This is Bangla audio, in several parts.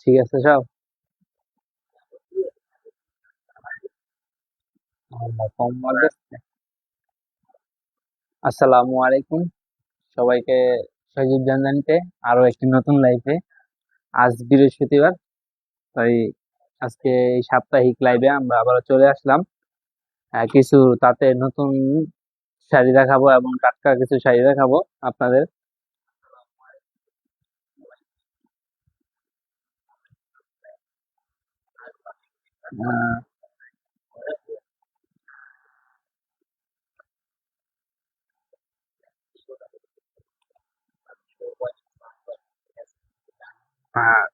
ঠিক আছে সব আসসালামু আলাইকুম সবাইকে সজীব জানজানিতে আরও একটি নতুন লাইফে আজ বৃহস্পতিবার তাই আজকে এই সাপ্তাহিক লাইভে আমরা আবার চলে আসলাম। কিছু তাতে নতুন শাড়ি দেখাবো এবং টাটকা কিছু শাড়ি দেখাবো আপনাদের। আহ,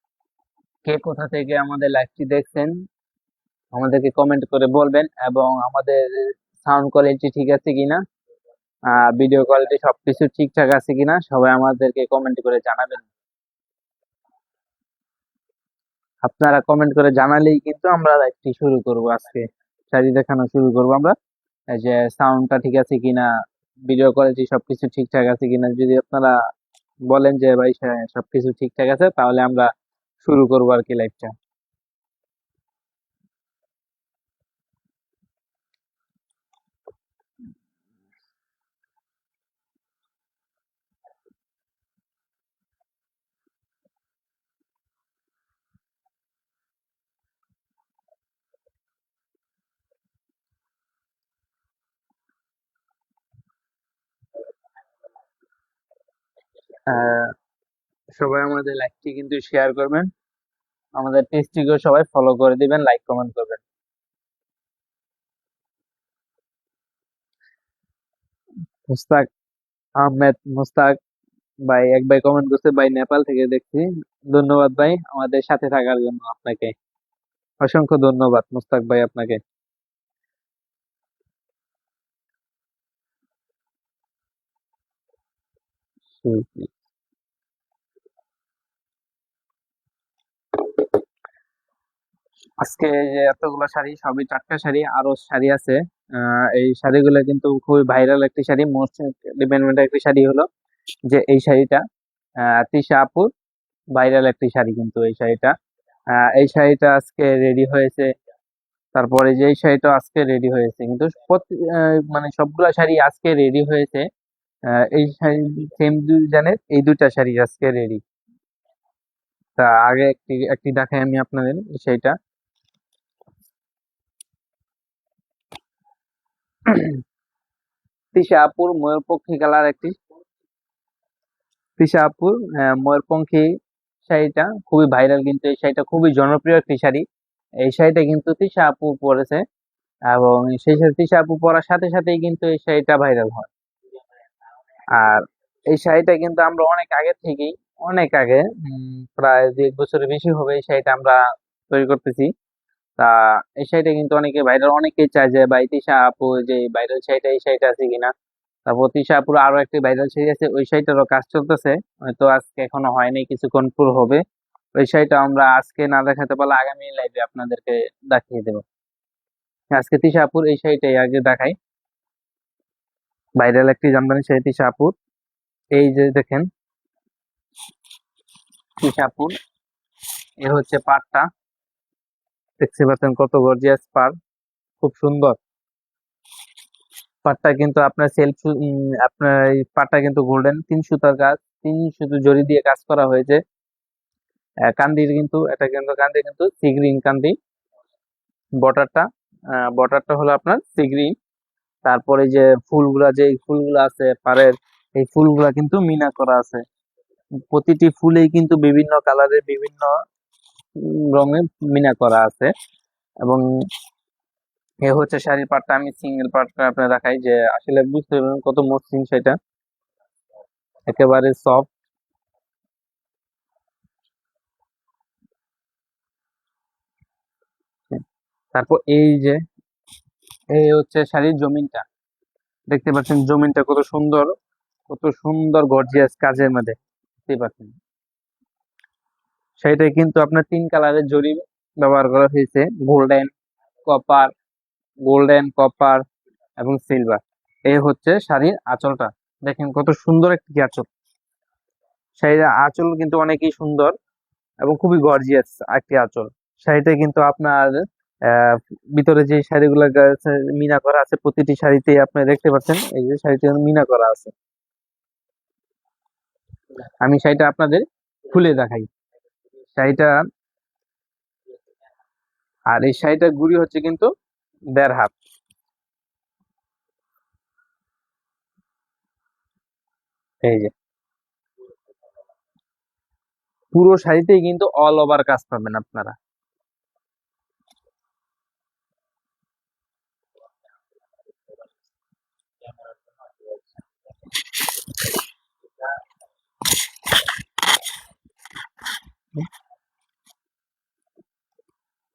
কে কোথা থেকে আমাদের লাইভটি দেখছেন, আমাদেরকে কমেন্ট করে বলবেন এবং আমাদের সাউন্ড কোয়ালিটি ঠিক আছে কিনা ভিডিও কোয়ালিটি সবকিছু ঠিকঠাক আছে কিনা, সবাই আমাদেরকে কমেন্ট করে জানাবেন। আপনারা কমেন্ট করে জানালেই কিন্তু আমরা লাইভটি শুরু করব আজকে। শাড়ি দেখানো শুরু করব আমরা। যে সাউন্ডটা ঠিক আছে কিনা ভিডিও কোয়ালিটি সবকিছু ঠিকঠাক আছে কিনা, যদি আপনারা বলেন যে ভাই সবকিছু ঠিকঠাক আছে, তাহলে আমরা শুরু করব আর কি লাইভটা আহ, সবাই আমাদের লাইভটি কিন্তু শেয়ার করবেন। আমাদের পেজটিকেও সবাই ফলো করে দিবেন লাইক কমেন্ট করবেন। মুস্তাক আহমেদ মুস্তাক ভাই এক ভাই কমেন্ট করছে ভাই নেপাল থেকে দেখছি। ধন্যবাদ ভাই আমাদের সাথে থাকার জন্য আপনাকে। অসংখ্য ধন্যবাদ মুস্তাক ভাই আপনাকে। জি, আজকে যে এতগুলো শাড়ি, সবই টাটকা শাড়ি আরও শাড়ি আছে। এই শাড়িগুলো কিন্তু খুবই ভাইরাল একটি শাড়ি মোস্ট ডিমান্ডেড একটি শাড়ি হলো যে এই শাড়িটা। তৃষা আপুর ভাইরাল একটি শাড়ি কিন্তু এই শাড়িটা। এই শাড়িটা আজকে রেডি হয়েছে। তারপরে যে শাড়িটা আজকে রেডি হয়েছে, কিন্তু মানে সবগুলা শাড়ি আজকে রেডি হয়েছে। এই শাড়ি সেম ডিজাইনের এই দুটা শাড়ি আজকে রেডি তা আগে একটি একটি দেখাই আমি আপনাদের, সেইটা। তৃষা আপুর ময়ূরপঙ্খী কালার একটি। আপুর আহ, ময়ূরপঙ্খী শাড়িটা খুবই ভাইরাল কিন্তু এই শাড়িটা খুবই জনপ্রিয় একটি শাড়ি। এই শাড়িটা কিন্তু তৃষা আপু পরেছে এবং সেই সাথে তৃষা আপু পরার সাথে সাথেই কিন্তু এই শাড়িটা ভাইরাল হয়। আর এই শাড়িটা কিন্তু আমরা অনেক আগে থেকেই অনেক আগে প্রায় দুই এক বছরের বেশি হবে এই শাড়িটা আমরা তৈরি করতেছি। তা এই শাড়িটা কিন্তু অনেকে ভাইরাল অনেকেই চায় যে, ভাই তৃষা আপু যে ভাইরাল শাড়িটা এই শাড়িটা আছে কিনা? তারপর তৃষা আপুর আরও একটি ভাইরাল শাড়ি আছে, ওই শাড়িটারও কাজ চলতেছে। হয়তো আজকে এখনও হয়নি, কিছুক্ষণ পর হবে। ওই শাড়িটা আমরা আজকে না দেখাতে পারলে আগামী লাইভে আপনাদেরকে দেখিয়ে দেবো। আজকে তৃষা আপুর এই শাড়িটাই আগে দেখাই। ভাইরাল একটি জামদানি শাড়ি তৃষা আপুর। এই যে দেখেন তৃষা আপুর। এ হচ্ছে পাড়টা দেখতে পাচ্ছেন কত গর্জিয়াস পাড়। খুব সুন্দর। পাটটা কিন্তু আপনার সেলফ আপনার এই পাটটা কিন্তু গোল্ডেন তিন সুতার কাজ তিন সুতো জড়ি দিয়ে কাজ করা হয়েছে। কান্দির কিন্তু, এটা কিন্তু কান্দি কিন্তু, সি গ্রিন কান্দি। বর্ডারটা বর্ডারটা হলো আপনার সি গ্রিন। তারপরে যে ফুলগুলা যে ফুলগুলো আছে পাড়ের, এই ফুলগুলা কিন্তু মিনা করা আছে। প্রতিটি ফুলেই কিন্তু বিভিন্ন কালারের বিভিন্ন রঙে মিনা করা আছে এবং এ হচ্ছে শাড়ির পাটটা, আমি সিঙ্গেল পাটটা আপনার দেখাই যে আসলে বুঝতে পারবেন কত মসৃণ সেটা। একেবারে সফট তারপর এই যে এই হচ্ছে শাড়ির জমিনটা। দেখতে পাচ্ছেন জমিনটা কত সুন্দর কত সুন্দর গর্জিয়াস কাজের মধ্যে। দেখতে পাচ্ছেন। শাড়িটায় কিন্তু আপনার তিন কালারের জরি ব্যবহার করা হয়েছে। গোল্ডেন কপার গোল্ডেন কপার এবং সিলভার এই হচ্ছে শাড়ির আঁচলটা। দেখেন কত সুন্দর একটি আঁচল। শাড়ির আঁচল কিন্তু অনেকই সুন্দর এবং খুবই গর্জিয়াস একটি আঁচল। শাড়িতে কিন্তু আপনার ভিতরে যে শাড়িগুলো মিনা করা আছে, প্রতিটি শাড়িতে আপনি দেখতে পাচ্ছেন, এই যে শাড়িতে মিনা করা আছে। আমি শাড়িটা আপনাদের খুলে দেখাই। শাড়িটা আর এই শাড়িটার গুড়ি হচ্ছে কিন্তু দেড় হাত এই যে। পুরো শাড়িতেই কিন্তু অল ওভার কাজ পাবেন আপনারা।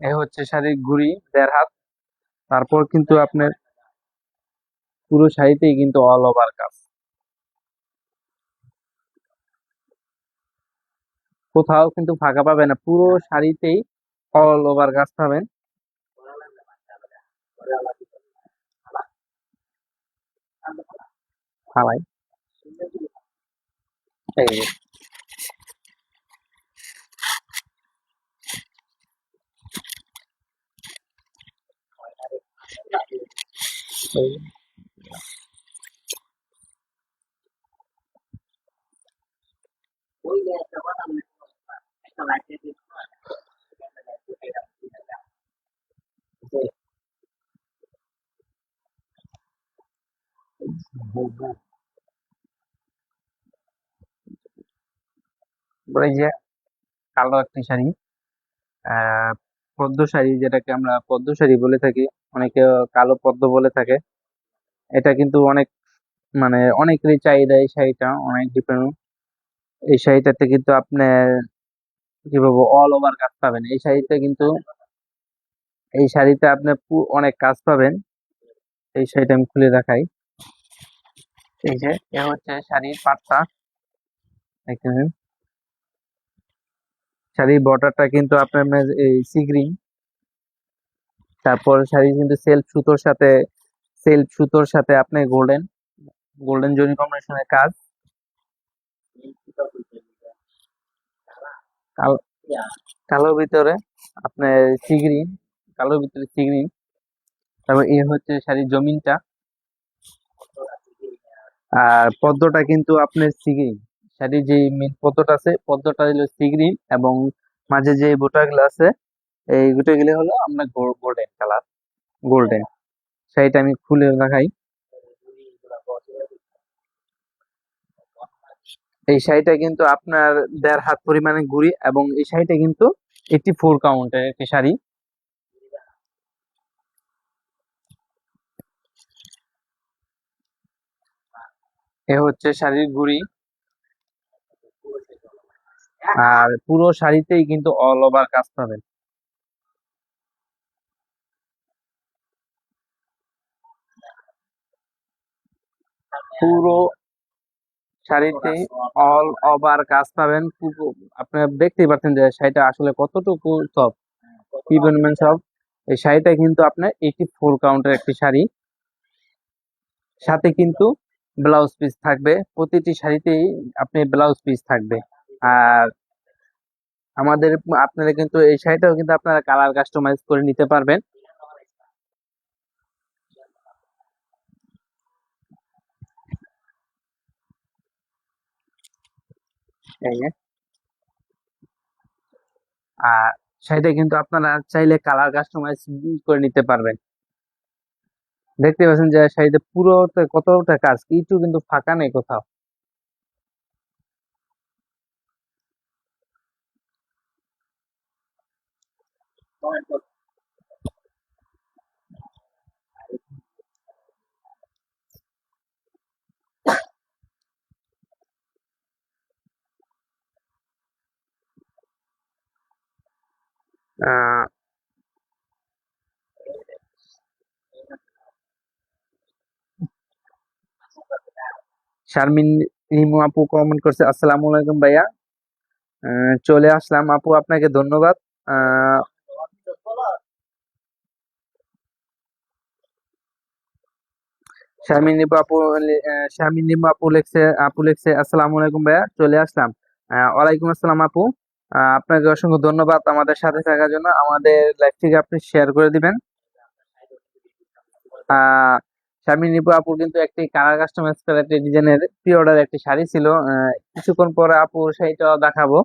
এই হচ্ছে শাড়ির গুড়ি, দেড় হাত। তারপর কিন্তু আপনার পুরো শাড়িতেই কিন্তু অল ওভার কাজ। কোথাও কিন্তু ফাঁকা পাবে না, পুরো শাড়িতেই অল ওভার কাজ পাবেন। হালাই এই যে এই যে। কালো একটি শাড়ি। আহ, পদ্ম শাড়ি যেটাকে আমরা পদ্ম শাড়ি বলে থাকি, অনেকে কালো পদ্ম বলে থাকে। এটা কিন্তু অনেক মানে অনেকেরই চাহিদা এই শাড়িটা, অনেক ডিফারেন্ট এই শাড়িটাতে কিন্তু আপনার, কি বলব অল ওভার কাজ পাবেন। এই শাড়িতে কিন্তু, এই শাড়িতে আপনি অনেক কাজ পাবেন। এই শাড়িটা আমি খুলে দেখাই। এই যে, এ হচ্ছে শাড়ির পাটটা। দেখতেছেন শাড়ির বর্ডারটা কিন্তু আপনার মে- এই সিগ্রিন তারপর শাড়ি কিন্তু সেলফ সুতোর সাথে সেলফ সুতোর সাথে আপনি গোল্ডেন গোল্ডেন জরি কম্বিনেশনের কাজ। কালো কালোর ভিতরে আপনার সিগ্রিন কালোর ভিতরে সিগ্রিন তারপর এই হচ্ছে শাড়ির জমিনটা। আর পদ্মটা কিন্তু আপনার সিগ্রিন। শাড়ির যে মেন পদ্মটা আছে, পদ্মটা হলো সিগ্রিন এবং মাঝে যে বুটাগুলো আছে, এই বুটাগুলো হলো আপনার গোল্ডেন কালার গোল্ডেন শাড়িটা আমি খুলে দেখাই। এই শাড়িটা কিন্তু আপনার দেড় হাত পরিমাণে গুড়ি এবং এই শাড়িটা কিন্তু এইটি ফোর কাউন্টের একটি শাড়ি। এ হচ্ছে শাড়ির গুড়ি। আর পুরো শাড়িতেই কিন্তু অল ওভার কাজ পাবেন। পুরো শাড়িতে অল ওভার কাজ পাবেন। আপনারা দেখতেই পাচ্ছেন যে শাড়িটা আসলে কতটুকু সফট কি সফট এই শাড়িটা কিন্তু আপনার এইটি ফোর কাউন্টের একটি শাড়ি। সাথে কিন্তু ব্লাউজ পিস থাকবে। প্রতিটি শাড়িতেই আপনি ব্লাউজ পিস থাকবে। আর আমাদের আপনারা কিন্তু এই শাড়িটাও কিন্তু আপনারা কালার কাস্টমাইজ করে নিতে পারবেন। আর শাড়িটা কিন্তু আপনারা চাইলে কালার কাস্টমাইজ করে নিতে পারবেন। দেখতে পাচ্ছেন যে শাড়িতে পুরো কতটা কাজ কিছু কিন্তু ফাঁকা নেই কোথাও। আহ শারমিন রিমু আপু কমেন্ট করছে আসসালামু আলাইকুম ভাইয়া। আহ, চলে আসলাম। আপু আপনাকে ধন্যবাদ। আহ, শারমিন রিমু আপু আহ, শারমিন রিমু আপু লিখছে আপু লিখছে আসসালামু আলাইকুম ভাইয়া চলে আসলাম। আহ, ওয়ালাইকুম আসসালাম আপু। আহ, আপনাকে অসংখ্য ধন্যবাদ আমাদের সাথে থাকার জন্য। আমাদের লাইভটিকে আপনি শেয়ার করে দিবেন। শারমিন রিপু আপুর কিন্তু একটি কালার কাস্টমাইজ করা একটি ডিজাইনের প্রি অর্ডার একটি শাড়ি ছিল। কিছুক্ষণ পরে আপুর শাড়িটা দেখাবো।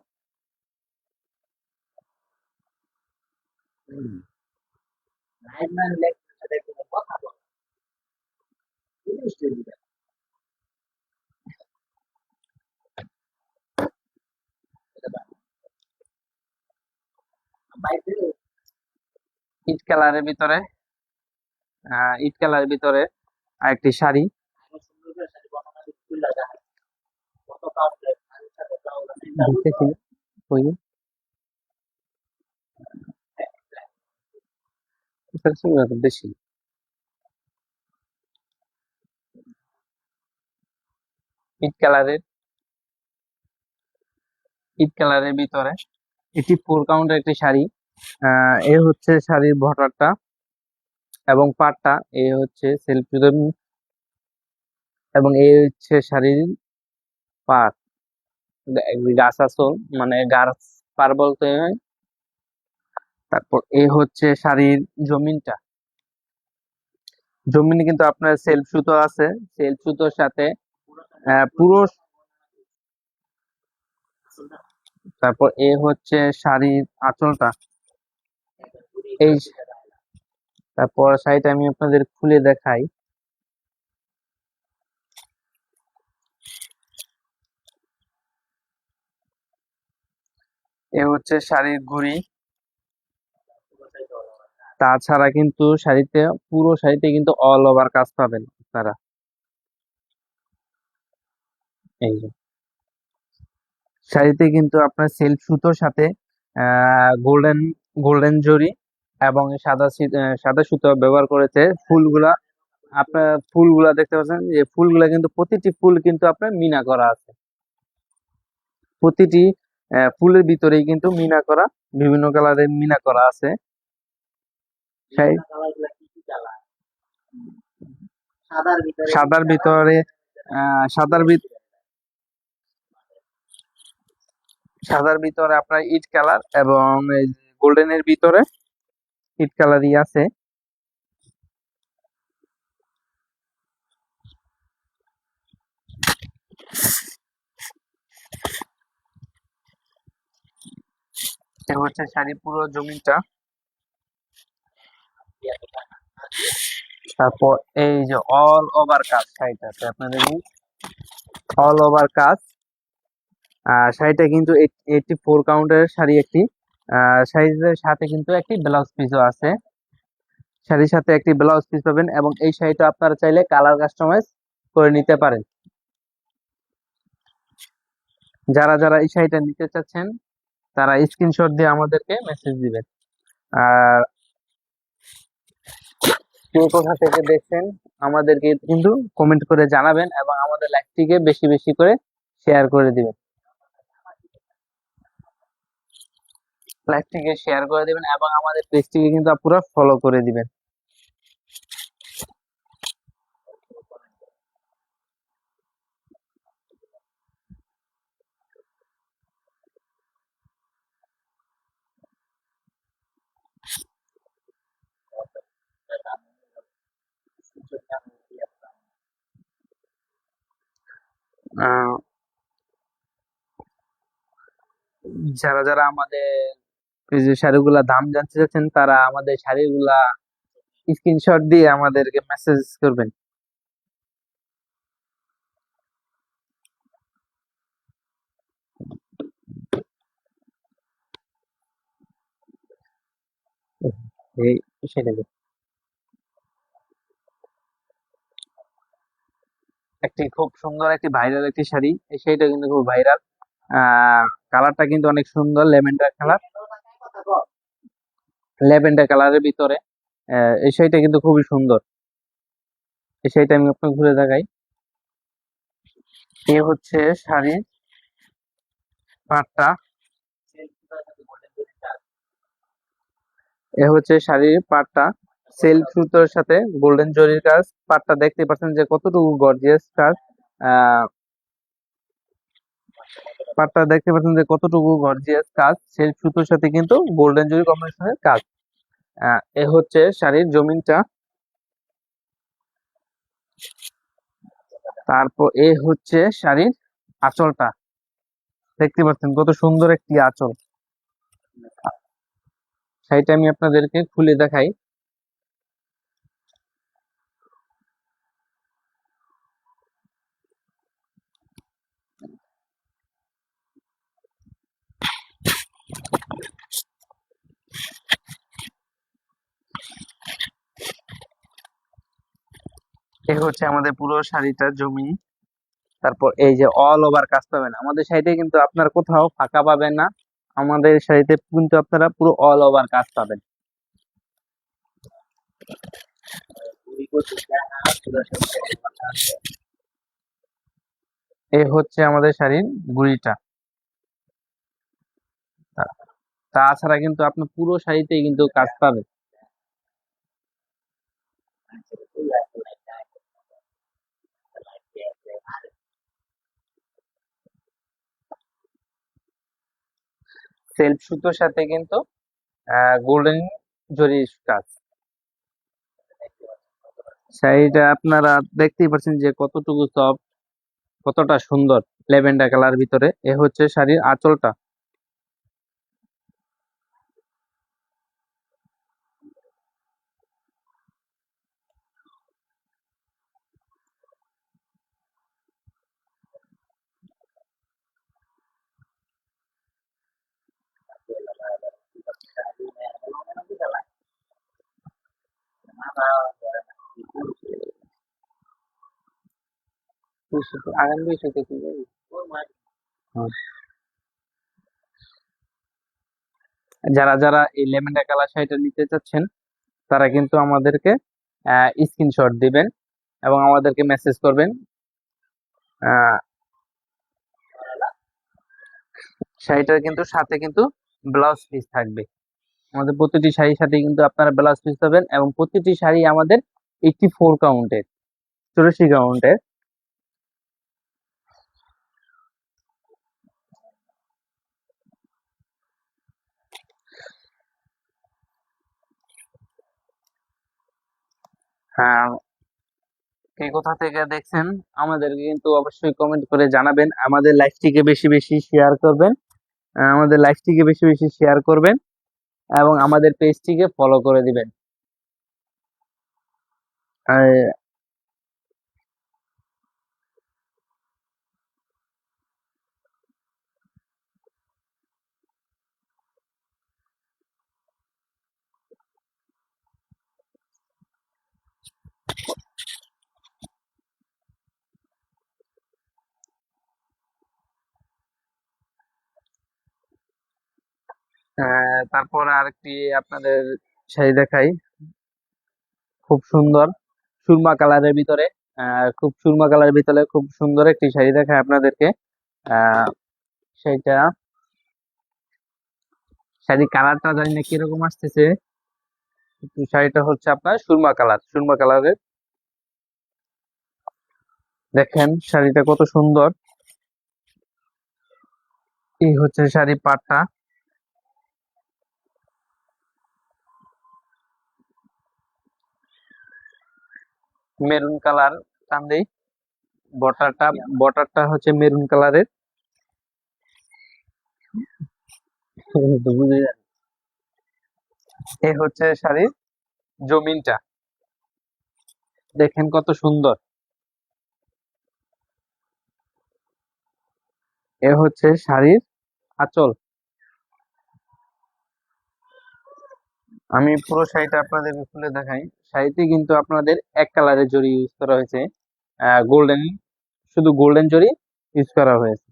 ইট কালারের ভিতরে। ইট কালারের ভিতরে। শাড়ি। সঙ্গে একটু কালারের ভিতরে। এটি ফোর কাউন্টের একটি শাড়ি। আহ, এ হচ্ছে শাড়ির বর্ডারটা এবং পাটটা, এ হচ্ছে সেলফ এবং এ হচ্ছে শাড়ির পাট গাছ আসল মানে গাছ পার বলতে তারপর এ হচ্ছে শাড়ির জমিনটা। জমিনে কিন্তু আপনার সেলফ সুতো আছে। সেলফ সুতোর সাথে পুরো তারপর এ হচ্ছে শাড়ির আঁচলটা। এই তারপর শাড়িটা আমি আপনাদের খুলে দেখাই। এ হচ্ছে শাড়ির ঘুড়ি। তাছাড়া কিন্তু শাড়িতে, পুরো শাড়িতে কিন্তু অল ওভার কাজ পাবেন আপনারা। এই যে। শাড়িতে কিন্তু আপনার সেলফ সুতোর সাথে গোল্ডেন গোল্ডেন জরি এবং সাদা সাদা সুতো ব্যবহার করেছে ফুলগুলা। আপনার ফুলগুলা দেখতে পাচ্ছেন যে ফুলগুলা কিন্তু প্রতিটি ফুল কিন্তু আপনার মিনা করা আছে। প্রতিটি ফুলের ভিতরেই কিন্তু মিনা করা বিভিন্ন কালারের মিনা করা আছে। সাদার ভিতরে সাদার ভিতরে আহ, সাদার ভিত- সাদার ভিতরে আপনার ইট কালার এবং গোল্ডেনের ভিতরে ইট কালারই আছে। হচ্ছে শাড়ি পুরো জমিনটা? তারপর এই যে অল ওভার কাজ শাড়িটাতে আপনাদের অল ওভার কাজ। আহ শাড়িটা কিন্তু এইটি ফোর কাউন্টের শাড়ি একটি। শাড়িটার সাথে কিন্তু একটি ব্লাউজ পিসও আছে। শাড়ির সাথে একটি ব্লাউজ পিস পাবেন এবং এই শাড়িটা আপনারা চাইলে কালার কাস্টমাইজ করে নিতে পারেন। যারা যারা এই শাড়িটা নিতে চাচ্ছেন, তারা স্ক্রিনশট দিয়ে আমাদেরকে মেসেজ দিবেন। আর কোথা থেকে দেখছেন, আমাদেরকে কিন্তু কমেন্ট করে জানাবেন এবং আমাদের লাইভটিকে বেশি বেশি করে শেয়ার করে দিবেন। লাইভটিকে শেয়ার করে দিবেন এবং আমাদের পেজটিকে কিন্তু পুরো ফলো করে দিবেন। যারা যারা আমাদের যে শাড়িগুলা দাম জানতে চাচ্ছেন, তারা আমাদের শাড়িগুলা স্ক্রিনশট দিয়ে আমাদেরকে মেসেজ করবেন। এই সেটা একটি খুব সুন্দর একটি ভাইরাল একটি শাড়ি শাড়িটা কিন্তু খুব ভাইরাল আহ কালারটা কিন্তু অনেক সুন্দর ল্যাভেন্ডার কালার ল্যাভেন্ডার কালারের ভিতরে। এই শাড়িটা কিন্তু খুবই সুন্দর। এই শাড়িটা আমি আপনাকে ঘুরে দেখাই। এ হচ্ছে শাড়ির পাটটা। এ হচ্ছে শাড়ির পাটটা। সেলফ সুতোর সাথে গোল্ডেন জরির কাজ। পাটটা দেখতে পাচ্ছেন যে কতটুকু গর্জিয়াস কাজ। আহ পাটটা দেখতে পাচ্ছেন যে কতটুকু গর্জিয়াস কাজ। সেই সুতোর সাথে কিন্তু গোল্ডেন জুরি কম্বিনেশনের কাজ। এ হচ্ছে শাড়ির জমিনটা। তারপর এ হচ্ছে শাড়ির আঁচলটা। দেখতে পাচ্ছেন কত সুন্দর একটি আঁচল। শাড়িটা আমি আপনাদেরকে খুলে দেখাই। হচ্ছে আমাদের পুরো শাড়িটার জমি। তারপর এই যে অল ওভার কাজ পাবেন। আমাদের শাড়িতে কিন্তু আপনার কোথাও ফাঁকা পাবেন না। আমাদের শাড়িতে কিন্তু আপনারা পুরো অল ওভার কাজ পাবেন। এ হচ্ছে আমাদের শাড়ির গুড়িটা। তাছাড়া কিন্তু আপনার পুরো শাড়িতেই কিন্তু কাজ পাবেন। সেলফ সুতোর সাথে কিন্তু গোল্ডেন জরির কাজ। শাড়িটা আপনারা দেখতেই পাচ্ছেন যে কতটুকু সফট কতটা সুন্দর ল্যাভেন্ডার কালার ভিতরে। এ হচ্ছে শাড়ির আঁচলটা। যারা যারা এই ল্যাভেন্ডার কালার শাড়িটা নিতে চাচ্ছেন, তারা কিন্তু আমাদেরকে স্ক্রিনশট দিবেন এবং আমাদেরকে মেসেজ করবেন। শাড়িটার কিন্তু সাথে কিন্তু ব্লাউজ পিস থাকবে। আমাদের প্রতিটি শাড়ির সাথে কিন্তু আপনারা ব্লাউজ পিস পাবেন এবং প্রতিটি শাড়ি আমাদের এইটটি ফোর কাউন্টের চুরাশি কাউন্টের কে কোথা থেকে দেখছেন, আমাদেরকে কিন্তু অবশ্যই কমেন্ট করে জানাবেন, আমাদের লাইভটিকে বেশি বেশি শেয়ার করবেন আমাদের লাইভটিকে বেশি বেশি শেয়ার করবেন, এবং আমাদের পেজটিকে ফলো করে দিবেন। তারপর আর আরেকটি আপনাদের শাড়ি দেখাই। খুব সুন্দর। সুরমা কালারের ভিতরে খুব সুরমা কালারের ভিতরে খুব সুন্দর একটি শাড়ি দেখায় আপনাদেরকে। আহ, সেইটা শাড়ির কালারটা জানি না কীরকম আসতেছে। শাড়িটা হচ্ছে আপনার সুরমা কালার সুরমা কালারের। দেখেন শাড়িটা কত সুন্দর। এই হচ্ছে শাড়ি পাটটা। মেরুন কালার কান্দি। বর্ডারটা বর্ডারটা হচ্ছে মেরুন কালারের। এই হচ্ছে শাড়ির জমিনটা। দেখেন কত সুন্দর। এ হচ্ছে শাড়ির আঁচল। আমি পুরো শাড়িটা আপনাদের খুলে দেখাই। শাড়িতে কিন্তু আপনাদের এক কালারের জরি ইউজ করা হয়েছে। গোল্ডেন শুধু গোল্ডেন জরি ইউজ করা হয়েছে।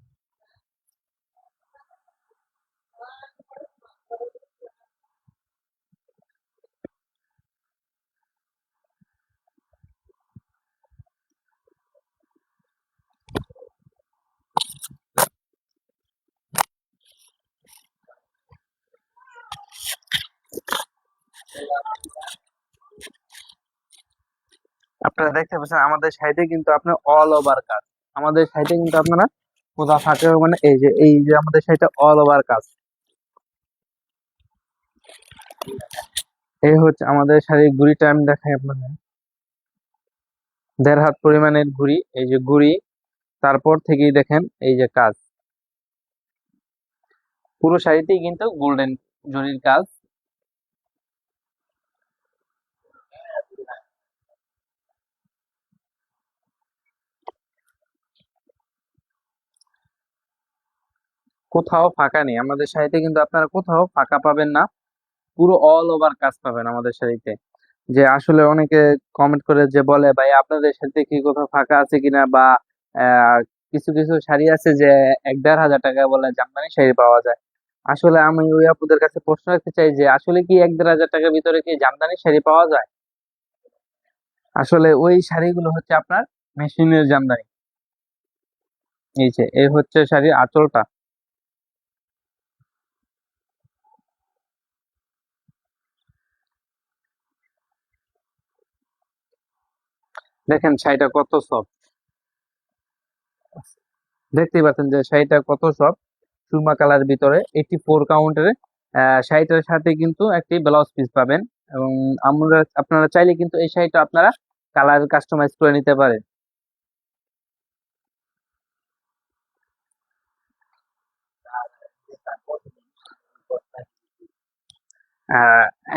আপনারা দেখতে পাচ্ছেন, আমাদের সাইডে কিন্তু আপনার অল ওভার কাজ। আমাদের সাইডে কিন্তু আপনারা কোথাও ফাঁকে মানে এই যে এই যে আমাদের সাইডে অল ওভার কাজ। এই হচ্ছে আমাদের শাড়ির ঘুড়িটা আমি দেখাই আপনাদের। দেড় হাত পরিমাণের ঘুড়ি এই যে ঘুড়ি তারপর থেকেই দেখেন, এই যে কাজ। পুরো শাড়িতেই কিন্তু গোল্ডেন জরির কাজ। কোথাও ফাঁকা নেই। আমাদের শাড়িতে কিন্তু আপনারা কোথাও ফাঁকা পাবেন না। পুরো অল ওভার কাজ পাবেন আমাদের শাড়িতে। যে আসলে অনেকে কমেন্ট করে যে বলে, ভাই, আপনাদের শাড়িতে কি কোথাও ফাঁকা আছে কিনা? বা কিছু কিছু শাড়ি আছে যে এক দেড় হাজার টাকা বলে জামদানি শাড়ি পাওয়া যায়। আসলে আমি ওই আপুদের কাছে প্রশ্ন রাখতে চাই যে, আসলে কি এক দেড় হাজার টাকার ভিতরে কি জামদানি শাড়ি পাওয়া যায়? আসলে ওই শাড়িগুলো হচ্ছে আপনার মেশিনের জামদানি। এই যে, এই হচ্ছে শাড়ির আঁচলটা। দেখেন শাড়িটা কত সফট দেখতেই পাচ্ছেন যে শাড়িটা কত সফট সুরমা কালার ভিতরে এইটি ফোর কাউন্টারে শাড়িটার সাথে কিন্তু একটি ব্লাউজ পিস পাবেন এবং আমরা, আপনারা চাইলে কিন্তু এই শাড়িটা আপনারা কালার কাস্টমাইজ করে নিতে পারেন।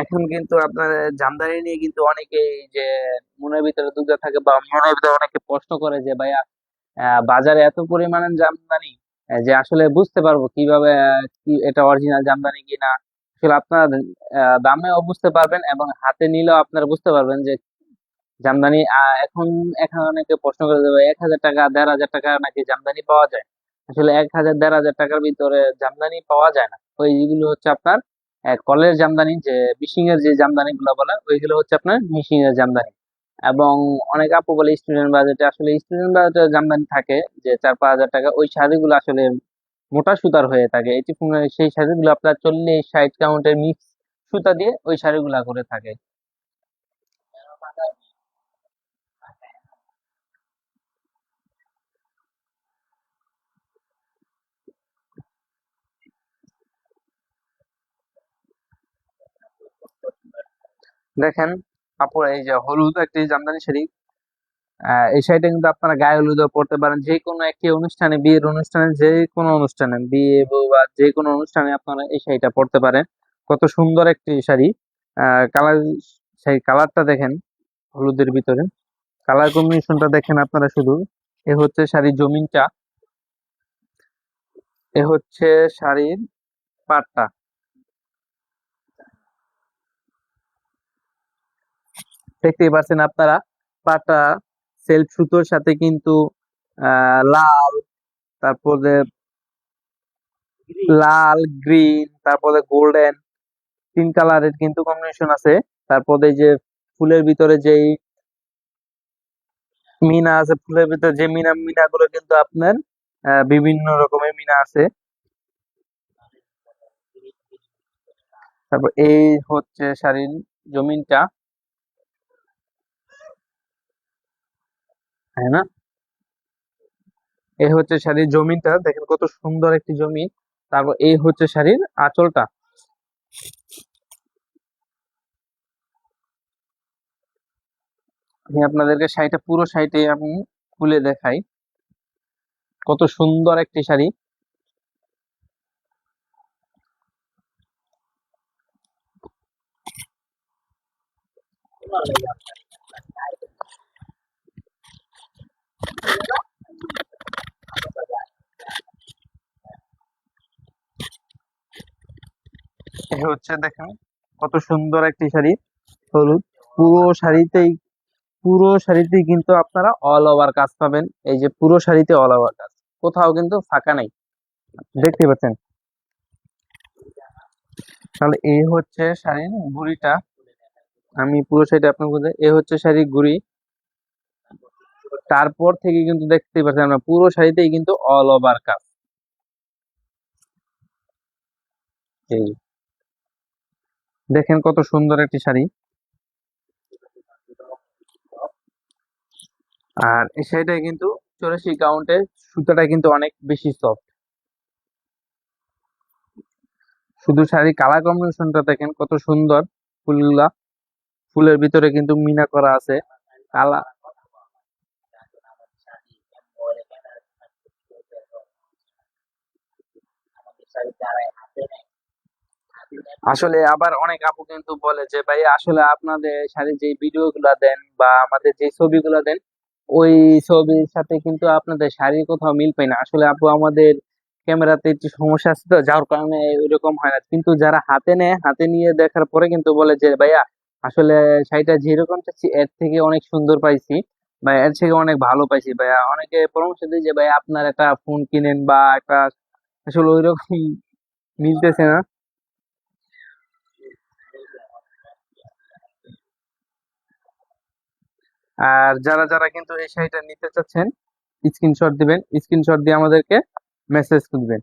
এখন কিন্তু আপনার জামদানি নিয়ে কিন্তু অনেকে যে মনের ভিতরে দুধ থাকে বা মনের ভিতরে অনেকে প্রশ্ন করে যে, ভাইয়া বাজারে এত পরিমাণের জামদানি যে আসলে বুঝতে পারব কীভাবে কি এটা অরিজিনাল জামদানি কিনা? আসলে আপনার দামেও বুঝতে পারবেন এবং হাতে নিলেও আপনারা বুঝতে পারবেন যে জামদানি এখন এখন অনেকে প্রশ্ন করে দেবে এক হাজার টাকা, দেড় হাজার টাকা নাকি জামদানি পাওয়া যায়? আসলে এক হাজার, দেড় হাজার টাকার ভিতরে জামদানি পাওয়া যায় না। ওইগুলো হচ্ছে আপনার কলের জামদানি, যে মিশিং এর যে জামদানি গুলো বলে, ওইগুলো হচ্ছে আপনার মিশিং এর জামদানি। এবং অনেক আপু বলে স্টুডেন্ট বাজেটে আসলে স্টুডেন্ট বাজেটে জামদানি থাকে, যে চার পাঁচ হাজার টাকা, ওই শাড়িগুলো আসলে মোটা সুতার হয়ে থাকে। এটি সেই শাড়িগুলো আপনার চল্লিশ ষাট কাউন্টের মিক্স সুতা দিয়ে ওই শাড়িগুলা করে থাকে। দেখেন আপুর এই যে হলুদ, একটি জামদানি শাড়ি এই শাড়িটা কিন্তু আপনারা গায়ে হলুদও পড়তে পারেন। যে কোনো একটি অনুষ্ঠানে, বিয়ের অনুষ্ঠানে যে কোনো অনুষ্ঠানে, বিয়ে বা যে কোনো অনুষ্ঠানে আপনারা এই শাড়িটা পরতে পারেন। কত সুন্দর একটি শাড়ি। কালার শাড়ি কালারটা দেখেন, হলুদের ভিতরে। কালার কম্বিনেশনটা দেখেন আপনারা শুধু। এ হচ্ছে শাড়ির জমিনটা। এ হচ্ছে শাড়ির পাটটা। দেখতেই পাচ্ছেন আপনারা। পাটা সেলফ সুতোর সাথে কিন্তু লাল, তারপরে লাল গ্রিন তারপরে গোল্ডেন তিন কালারের কিন্তু কম্বিনেশন আছে। তারপরে যে ফুলের ভিতরে যেই মিনা আছে, ফুলের ভিতরে যে মিনা মিনা গুলো কিন্তু আপনার বিভিন্ন রকমের মিনা আছে। তারপর এই হচ্ছে শাড়ির জমিনটা। তাই না? এই হচ্ছে শাড়ির জমিটা, দেখেন কত সুন্দর একটি জমি। তারপর এই হচ্ছে শাড়ির আঁচলটা। আমি আপনাদেরকে শাড়িটা, পুরো শাড়িটাই আমি খুলে দেখাই। কত সুন্দর একটি শাড়ি। হচ্ছে দেখেন কত সুন্দর একটি শাড়ি, হলুদ। পুরো শাড়িতেই পুরো শাড়িতেই কিন্তু আপনারা অল ওভার কাজ পাবেন। এই যে পুরো শাড়িতে অল ওভার কাজ। কোথাও কিন্তু ফাঁকা নাই। দেখতে পাচ্ছেন? তাহলে এই হচ্ছে শাড়ির গুড়িটা। আমি পুরো শাড়িটা আপনার বলতে এই হচ্ছে শাড়ির গুড়ি। তারপর থেকে কিন্তু দেখতে পাচ্ছেন আমরা, পুরো শাড়িতেই কিন্তু অল ওভার কাজ। এই। দেখেন কত সুন্দর একটি শাড়ি। আর এই শাড়িটা কিন্তু চৌরাশি কাউন্টের সুতাটা কিন্তু অনেক বেশি সফট শুধু শাড়ির কালার কম্বিনেশনটা দেখেন কত সুন্দর। ফুলগুলা, ফুলের ভিতরে কিন্তু মিনা করা আছে। কালা আসলে আবার অনেক আপু কিন্তু বলে যে ভাই আসলে আপনাদের শাড়ির যে ভিডিও গুলা দেন বা আমাদের যে ছবি ছবিগুলা দেন, ওই ছবির সাথে কিন্তু আপনাদের শাড়ির কোথাও মিল পাই না। আসলে আপু, আমাদের ক্যামেরাতে একটু সমস্যা আছে তো, যার কারণে ওইরকম হয় না। কিন্তু যারা হাতে নেয়, হাতে নিয়ে দেখার পরে কিন্তু বলে যে, ভাইয়া, আসলে শাড়িটা যেরকম চাচ্ছি, এর থেকে অনেক সুন্দর পাইছি বা এর থেকে অনেক ভালো পাইছি। ভাইয়া, অনেকে পরামর্শ দেয় যে ভাই আপনার একটা ফোন কিনেন বা একটা আসলে ওইরকম মিলতেছে না। আর যারা যারা কিন্তু এই শাড়িটা নিতে চাচ্ছেন স্ক্রিনশট দিবেন স্ক্রিনশট দিয়ে আমাদেরকে মেসেজ দিবেন।